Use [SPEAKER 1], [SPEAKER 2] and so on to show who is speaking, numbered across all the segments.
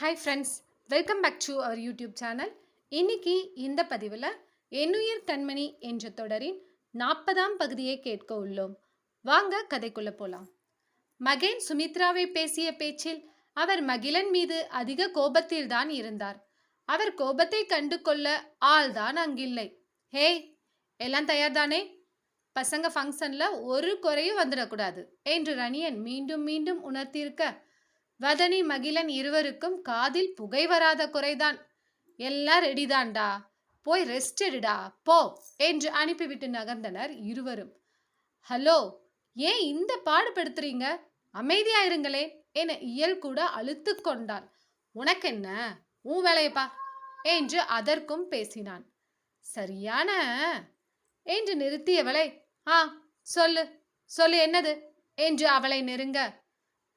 [SPEAKER 1] Hi friends welcome back to our YouTube channel இன்னைக்கு இந்த பதிவில் என்னுயிர் கண்மணி என்ற தொடரின் நாற்பதாம் பகுதியை கேட்க உள்ளோம். வாங்க கதைக்குள்ள போலாம். மகேன் சுமித்ராவை பேசிய பேச்சில் அவர் மகிழன் மீது அதிக கோபத்தில்தான் இருந்தார். அவர் கோபத்தை கண்டு கொள்ள ஆள்தான் அங்கில்லை. ஹே எல்லாம் தயார்தானே? பசங்க ஃபங்க்ஷனில் ஒரு குறையும் வந்துடக்கூடாது என்று ரணியன் மீண்டும் மீண்டும் உணர்த்தியிருக்க வதனி மகிழன் இருவருக்கும் காதில் புகை வராத குறைதான். எல்லாம் ரெடிதான்டா போய் ரெஸ்ட் எடுடா. போ என்று அனுப்பிவிட்டு நகர்ந்தனர் இருவரும். ஹலோ ஏன் இந்த பாடுபடுத்துறீங்க? அமைதியா இருங்களே என இயல் கூட அழுத்து கொண்டாள். உனக்கென்ன? உன் வேலையப்பா என்று அதற்கும் பேசினான். சரியான என்று நிறுத்தியவளை ஆ சொல்லு. சொல்லு என்னது? என்று அவளை நெருங்க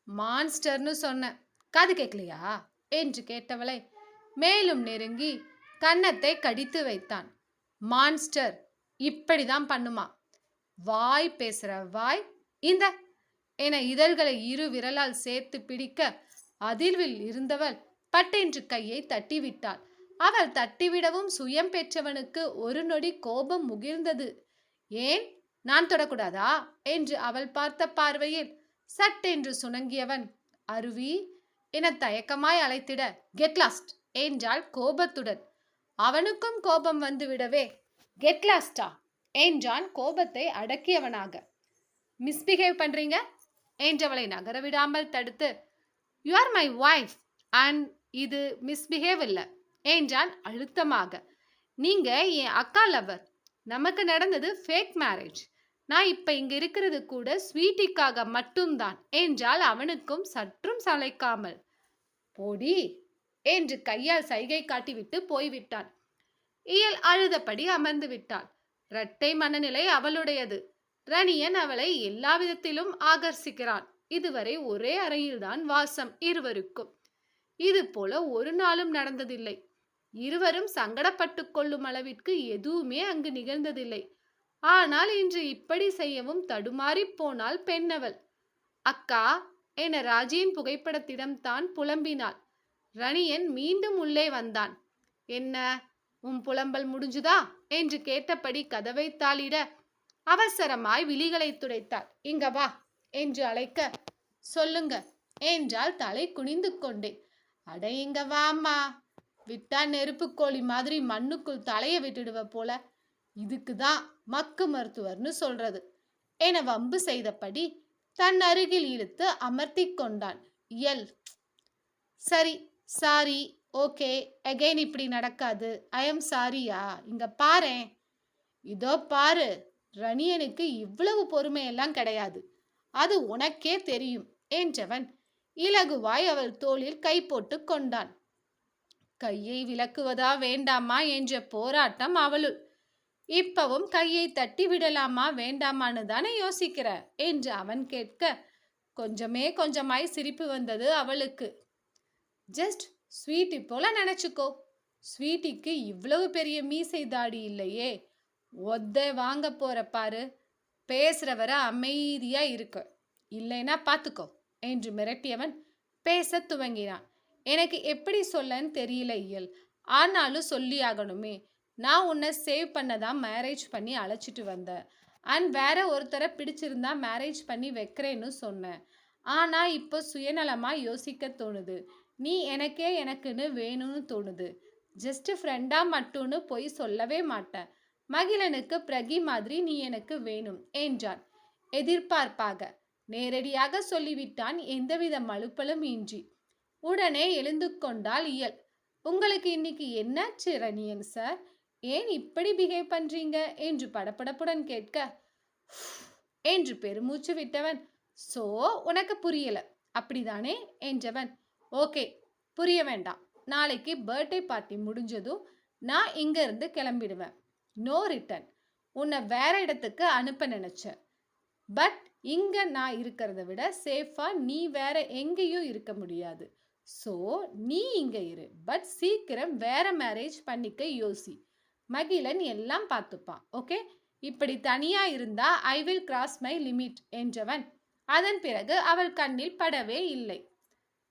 [SPEAKER 1] மான்ஸ்டர்னு சொன்னேன். காது கேட்கலையா என்று கேட்டவளை மேலும் நெருங்கி கன்னத்தை கடித்து வைத்தான். மான்ஸ்டர் இப்படிதான் பண்ணுமா? வாய் பேசுற வாய் இந்த என இதழ்களை இரு விரலால் சேர்த்து பிடிக்க அதிர்வில் இருந்தவள் பட்டென்று கையை தட்டிவிட்டாள். அவள் தட்டிவிடவும் சுயம் பெற்றவனுக்கு ஒரு நொடி கோபம் முகிர்ந்தது. ஏன்? நான் தொடக்கூடாதா? என்று அவள் பார்த்த பார்வையில் சட்டென்று சுணங்கியவன் அருவி என தயக்கமாய் அழைத்திட கெட் லாஸ்ட் என்றாள் கோபத்துடன். அவனுக்கும் கோபம் வந்துவிடவே கெட் லாஸ்டா என்றான் கோபத்தை அடக்கியவனாக. மிஸ்பிஹேவ் பண்றீங்க? என்றவளை நகர விடாமல் தடுத்து you are my wife and இது மிஸ்பிஹேவ் இல்லை என்றான் அழுத்தமாக. நீங்க என் அக்கா லவர் நமக்கு நடந்தது ஃபேக் மேரேஜ் நான் இப்ப இங்க இருக்கிறது கூட ஸ்வீட்டிக்காக மட்டும்தான் என்றால் அவனுக்கும் சற்றும் சளைக்காமல். போடி என்று கையால் சைகை காட்டிவிட்டு போய்விட்டான். இயல் அழுதபடி அமர்ந்து விட்டாள். இரட்டை மனநிலை அவளுடையது. ரணியன் அவளை எல்லா விதத்திலும் ஆகர்ஷிக்கிறான். இதுவரை ஒரே அறையில்தான் வாசம் இருவருக்கும். இது போல ஒரு நாளும் நடந்ததில்லை. இருவரும் சங்கடப்பட்டு கொள்ளும் அளவிற்கு எதுவுமே அங்கு நிகழ்ந்ததில்லை. ஆனால் இன்று இப்படி செய்யவும் தடுமாறி போனாள் பெண்ணவள். அக்கா என ராஜியின் புகைப்படத்திடம் தான் புலம்பினாள். ரணியன் மீண்டும் உள்ளே வந்தான். என்ன உன் புலம்பல் முடிஞ்சுதா? என்று கேட்டபடி கதவை தாளிட அவசரமாய் விழிகளை துடைத்தாள். இங்க வா என்று அழைக்க சொல்லுங்க என்றால் தலை குனிந்து கொண்டே. அட இங்க வாமா விட்டா நெருப்பு கோழி மாதிரி மண்ணுக்குள் தலையை விட்டுடுவ போல. இதுக்கு தான் மக்கு மருத்துவர்னு சொல்றது. என வம்பு செய்தபடி தன் அருகில் இழுத்து அமர்த்தி கொண்டான். இயல். சரி சாரி ஓகே அகைன் இப்படி நடக்காது. ஐ எம் சாரியா இங்க பாரேன். இதோ பாரு ரணியனுக்கு இவ்வளவு பொறுமையெல்லாம் கிடையாது. அது உனக்கே தெரியும் என்றவன் இலகுவாய் அவள் தோளில் கை போட்டு கொண்டான். கையை விலக்குவதா வேண்டாமா என்ற போராட்டம் அவளுள். இப்பவும் கையை தட்டி விடலாமா வேண்டாமான்னு தானே யோசிக்கிற என்று அவன் கேட்க கொஞ்சமே கொஞ்சமாய் சிரிப்பு வந்தது அவளுக்கு. ஜஸ்ட் ஸ்வீட்டி போல நினச்சிக்கோ. ஸ்வீட்டிக்கு இவ்வளவு பெரிய மீசை தாடி இல்லையே. ஒத்த வாங்க போற பாரு. பேசுறவர அமைதியா இருக்கு. இல்லைன்னா பார்த்துக்கோ என்று மிரட்டியவன் பேச துவங்கினான். எனக்கு எப்படி சொல்லன்னு தெரியல இயல். ஆனாலும் சொல்லியாகணுமே. நான் உன்னை சேவ் பண்ண தான் மேரேஜ் பண்ணி அழைச்சிட்டு வந்தேன். அண்ட் வேற ஒருத்தரை பிடிச்சிருந்தா மேரேஜ் பண்ணி வைக்கிறேன்னு சொன்னேன். ஆனால் இப்போ சுயநலமாக யோசிக்க தோணுது. நீ எனக்கே எனக்குன்னு வேணும்னு தோணுது. ஜஸ்ட் ஃப்ரெண்டாக மட்டும்னு போய் சொல்லவே மாட்டேன். மகிழனுக்கு பிரகி மாதிரி நீ எனக்கு வேணும் என்றான். எதிர்பார்ப்பாக. நேரடியாக சொல்லிவிட்டான் எந்தவித மழுப்பலும் இன்றி. உடனே எழுந்து கொண்டால் இயல். உங்களுக்கு இன்னைக்கு என்ன சிரணியன் சார் ஏன் இப்படி பிஹேவ் பண்றீங்க? என்று படபடப்புடன் கேட்க என்று பெருமூச்சு விட்டவன் சோ உனக்கு புரியல. அப்படிதானே? என்றவன் ஓகே புரிய வேண்டாம். நாளைக்கு பர்த்டே பார்ட்டி முடிஞ்சதும் நான் இங்கேருந்து கிளம்பிடுவேன். நோ ரிட்டன் உன்னை வேற இடத்துக்கு அனுப்ப நினச்சேன். பட் இங்கே நான் இருக்கிறத விட சேஃபாக நீ வேற எங்கேயும் இருக்க முடியாது. ஸோ நீ இங்கே இரு. பட் சீக்கிரம் வேற மேரேஜ் பண்ணிக்க யோசி. மகிழன் எல்லாம் பார்த்துப்பான் ஓகே இப்படி தனியா இருந்தா I will cross my limit என்றவன். அதன் பிறகு அவள் கண்ணில் படவே இல்லை.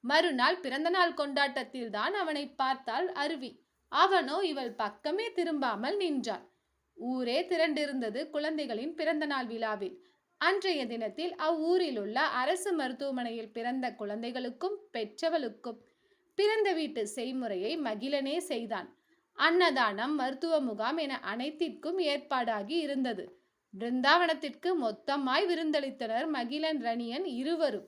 [SPEAKER 1] மறுநாள் பிறந்தநாள் கொண்டாட்டத்தில் தான் அவனை பார்த்தாள் அருவி. அவனோ இவள் பக்கமே திரும்பாமல் நின்றான் ஊரே திரண்டிருந்தது குழந்தைகளின் பிறந்தநாள் விழாவில். அன்றைய தினத்தில் அவ்வூரில் உள்ள அரசு மருத்துவமனையில் பிறந்த குழந்தைகளுக்கும் பெற்றவளுக்கும் பிறந்த வீட்டு செய்முறையை மகிழனே செய்தான். அன்னதானம் மருத்துவ முகாம் என அனைத்திற்கும் ஏற்பாடாகி இருந்தது. பிருந்தாவனத்திற்கு மொத்தமாய் விருந்தளித்தனர் மகிழன் ரணியன் இருவரும்.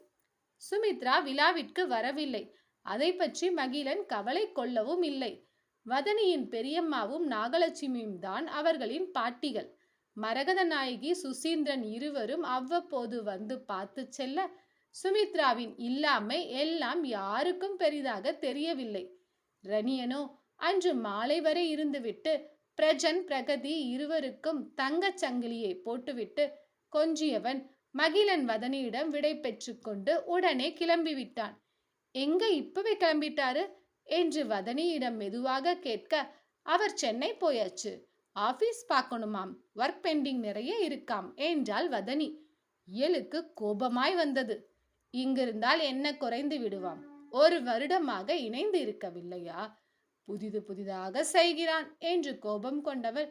[SPEAKER 1] சுமித்ரா விழாவிற்கு வரவில்லை. அதை பற்றி மகிழன் கவலை கொள்ளவும் இல்லை. வதனியின் பெரியம்மாவும் நாகலட்சுமியும் தான் அவர்களின் பாட்டிகள். மரகத நாயகி சுசீந்திரன் இருவரும் அவ்வப்போது வந்து பார்த்து செல்ல சுமித்ராவின் இல்லாமை எல்லாம் யாருக்கும் பெரிதாக தெரியவில்லை. ரணியனோ அன்று மாலை வரை இருந்துவிட்டு பிரஜன் பிரகதி இருவருக்கும் தங்கச் சங்கிலியை போட்டுவிட்டு கொஞ்சியவன் மகிழன் வதனியிடம் விடை பெற்றுக்கொண்டு உடனே கிளம்பிவிட்டான். எங்க இப்பவே கிளம்பிட்டாரு? என்று வதனியிடம் மெதுவாக கேட்க அவர் சென்னை போயாச்சு. ஆபீஸ் பார்க்கணுமாம். ஒர்க் பெண்டிங் நிறைய இருக்காம் என்றாள் வதனி. இயலுக்கு கோபமாய் வந்தது. இங்கிருந்தால் என்ன குறைந்து விடுவாம்? ஒரு வருடமாக இணைந்து இருக்கவில்லையா? புதிது புதிதாக செய்கிறான் என்று கோபம் கொண்டவள்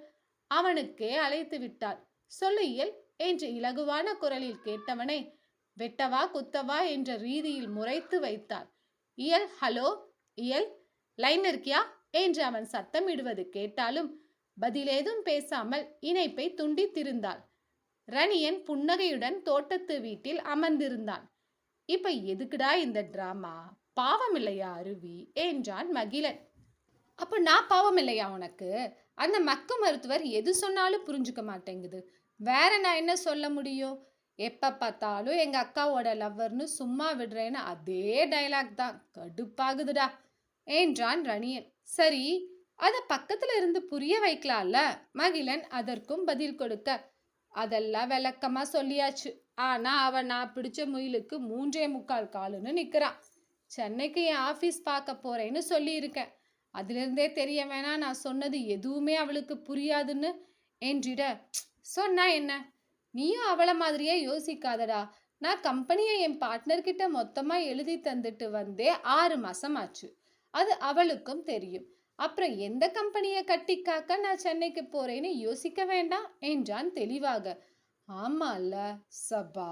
[SPEAKER 1] அவனுக்கே அழைத்து விட்டாள். சொல்லு இயல் என்று இலகுவான குரலில் கேட்டவனை வெட்டவா குத்தவா என்ற ரீதியில் முறைத்து வைத்தாள். இயல் ஹலோ இயல் லைன் இருக்கியா? என்று அவன் சத்தமிடுவது கேட்டாலும் பதிலேதும் பேசாமல் இணைப்பை துண்டித்திருந்தாள். ரணியன் புன்னகையுடன் தோட்டத்து வீட்டில் அமர்ந்திருந்தான். இப்ப எதுக்குடா இந்த டிராமா? பாவம் இல்லையா அருவி? என்றான் மகிழன். அப்போ நான் பாவம் இல்லையா உனக்கு? அந்த மக்க மருத்துவர் எது சொன்னாலும் புரிஞ்சுக்க மாட்டேங்குது. வேற நான் என்ன சொல்ல முடியும்? எப்போ பார்த்தாலும் எங்கள் அக்காவோட லவ்வர்னு சும்மா விடுறேன்னு அதே டைலாக் தான். கடுப்பாகுதுடா. என்றான் ரணியன். சரி அதை பக்கத்தில் இருந்து புரிய வைக்கலாம்ல? மகிழன் அதற்கும் பதில் கொடுக்க அதெல்லாம் விளக்கமாக சொல்லியாச்சு. ஆனால் அவன் நான் பிடிச்ச முயலுக்கு மூன்றே முக்கால் காலுன்னு நிற்கிறான் சென்னைக்கு என் ஆஃபீஸ் பார்க்க போகிறேன்னு சொல்லியிருக்கேன். அதிலிருந்தே தெரிய வேணா நான் சொன்னது எதுவுமே அவளுக்கு புரியாதுன்னு என்றிட சொன்னா என்ன? நீயும் அவளை மாதிரியே யோசிக்காதடா. நான் கம்பெனியை என் பார்ட்னர்கிட்ட மொத்தமாக எழுதி தந்துட்டு வந்தே ஆறு மாதம் ஆச்சு. அது அவளுக்கும் தெரியும். அப்புறம் எந்த கம்பெனியை கட்டி காக்க நான் சென்னைக்கு போறேன்னு யோசிக்க வேண்டாம் என்றான் தெளிவாக. ஆமால்ல சபா.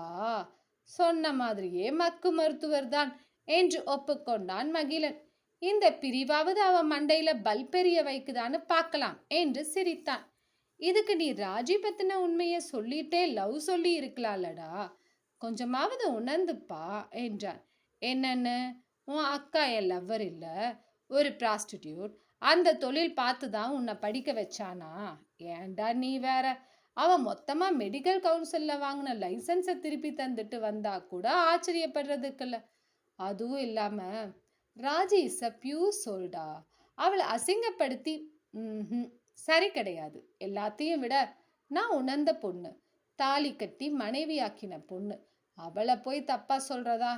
[SPEAKER 1] சொன்ன மாதிரியே மக்கு மருத்துவர் தான் என்று ஒப்புக்கொண்டான் மகிழன். இந்த பிரிவாவது அவன் மண்டையில பல்பெரிய வைக்குதான்னு பார்க்கலாம் என்று சிரித்தான். இதுக்கு நீ ராஜி பத்தின உண்மையை சொல்லிட்டே லவ் சொல்லி இருக்கலாம்லடா. கொஞ்சமாவது உணர்ந்துப்பா என்றான். என்னன்னு? உன் அக்கா என் லவ்வர் இல்லை. ஒரு ப்ராஸ்டிடியூட் அந்த தொழில் பார்த்து தான் உன்னை படிக்க வச்சானா? ஏன்டா நீ வேற? அவன் மொத்தமாக மெடிக்கல் கவுன்சிலில் வாங்கின லைசன்ஸை திருப்பி தந்துட்டு வந்தா கூட ஆச்சரியப்படுறதுக்குல்ல. அதுவும் இல்லாமல் ராஜி இஸ் அ பியூ சோல்டா அவளை அசிங்கப்படுத்தி ம்ஹும், சரி கிடையாது. எல்லாத்தையும் விட நான் உணர்ந்த பொண்ணு. தாலி கட்டி மனைவியாக்கின பொண்ணு. அவளை போய் தப்பா சொல்றதா?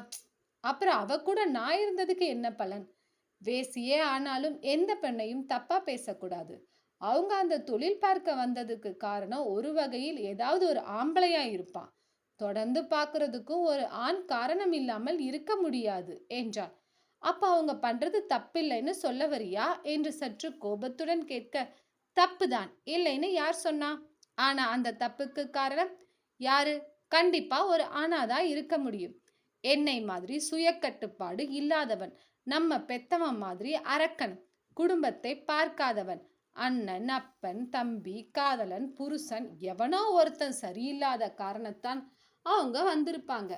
[SPEAKER 1] அப்புறம் அவ கூட நான் இருந்ததுக்கு என்ன பலன்? வேசியே ஆனாலும் எந்த பெண்ணையும் தப்பா பேசக்கூடாது. அவங்க அந்த தொழில் பார்க்க வந்ததுக்கு காரணம் ஒரு வகையில் ஏதாவது ஒரு ஆம்பளையா இருப்பான். தொடர்ந்து பார்க்கறதுக்கும் ஒரு ஆண் காரணம் இல்லாமல் இருக்க முடியாது என்றான் அப்போ அவங்க பண்ணுறது தப்பில்லைன்னு சொல்ல வரியா? என்று சற்று கோபத்துடன் கேட்க தப்பு தான் இல்லைன்னு யார் சொன்னா? ஆனால் அந்த தப்புக்கு காரணம் யாரு? கண்டிப்பாக ஒரு ஆனாதான் இருக்க முடியும். என்னை மாதிரி சுய கட்டுப்பாடு இல்லாதவன் நம்ம பெத்தவன் மாதிரி அரக்கன் குடும்பத்தை பார்க்காதவன் அண்ணன் அப்பன் தம்பி காதலன் புருஷன் எவனோ ஒருத்தன் சரியில்லாத காரணத்தான் அவங்க வந்திருப்பாங்க.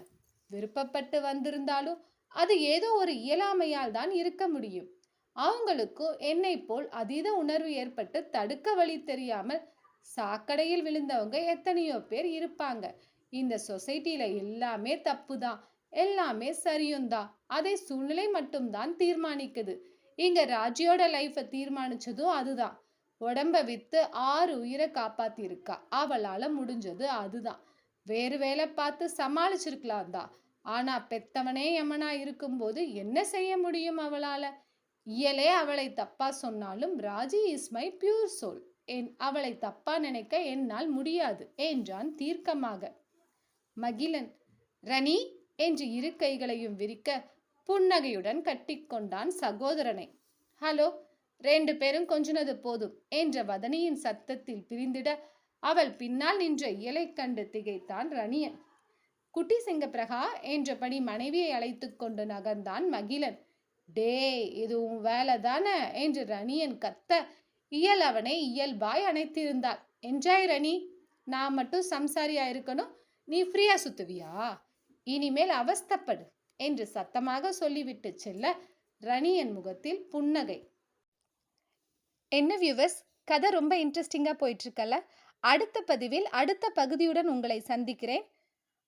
[SPEAKER 1] விருப்பப்பட்டு வந்திருந்தாலும் அது ஏதோ ஒரு இயலாமையால் தான் இருக்க முடியும். அவங்களுக்கும் என்னை போல் அதீத உணர்வு ஏற்பட்டு தடுக்க வழி தெரியாமல் சாக்கடையில் விழுந்தவங்க எத்தனையோ பேர் இருப்பாங்க. இந்த சொசைட்டியில் எல்லாமே தப்பு தான் எல்லாமே சரியும் தான் அதை சூழ்நிலை மட்டும்தான் தீர்மானிக்குது. இங்க ராஜியோட லைஃப்பை தீர்மானிச்சதும் அதுதான். உடம்ப வித்து ஆறு உயிரை காப்பாத்திருக்கா. அவளால முடிஞ்சது அதுதான். வேறு வேலை பார்த்து சமாளிச்சிருக்கலாம் தான் ஆனா பெத்தவனே யமனா இருக்கும்போது என்ன செய்ய முடியும் அவளால? இயலே அவளை தப்பா சொன்னாலும் Raji is my pure soul என் அவளை தப்பா நினைக்க என்னால் முடியாது என்றான் தீர்க்கமாக. மகிழன் ரணி என்று இரு கைகளையும் விரிக்க புன்னகையுடன் கட்டிக்கொண்டான் சகோதரனை. ஹலோ ரெண்டு பேரும் கொஞ்சினது போதும் என்ற வதனியின் சத்தத்தில் பிரிந்திட அவள் பின்னால் நின்ற இயலை கண்டு திகைத்தான் ரணியன். குட்டி சிங்கப்பிரகா என்றபடி மனைவியை அழைத்து கொண்டு நகர்ந்தான் மகிழன். டே இது உன் வேலை தானே என்று ரணியன் கத்த. இயல் அவனை இயல்பாய் அணைத்திருந்தாள். என்ஜாய் ரணி. நான் மட்டும் சம்சாரியா இருக்கணும். நீ ஃப்ரீயா சுத்துவியா? இனிமேல் அவஸ்தப்படு என்று சத்தமாக சொல்லிவிட்டு செல்ல ரணியன் முகத்தில் புன்னகை. என்ன வியூவர்ஸ் கதை ரொம்ப இன்ட்ரெஸ்டிங்காக போயிட்டுருக்கல அடுத்த பதிவில் அடுத்த பகுதியுடன் உங்களை சந்திக்கிறேன்.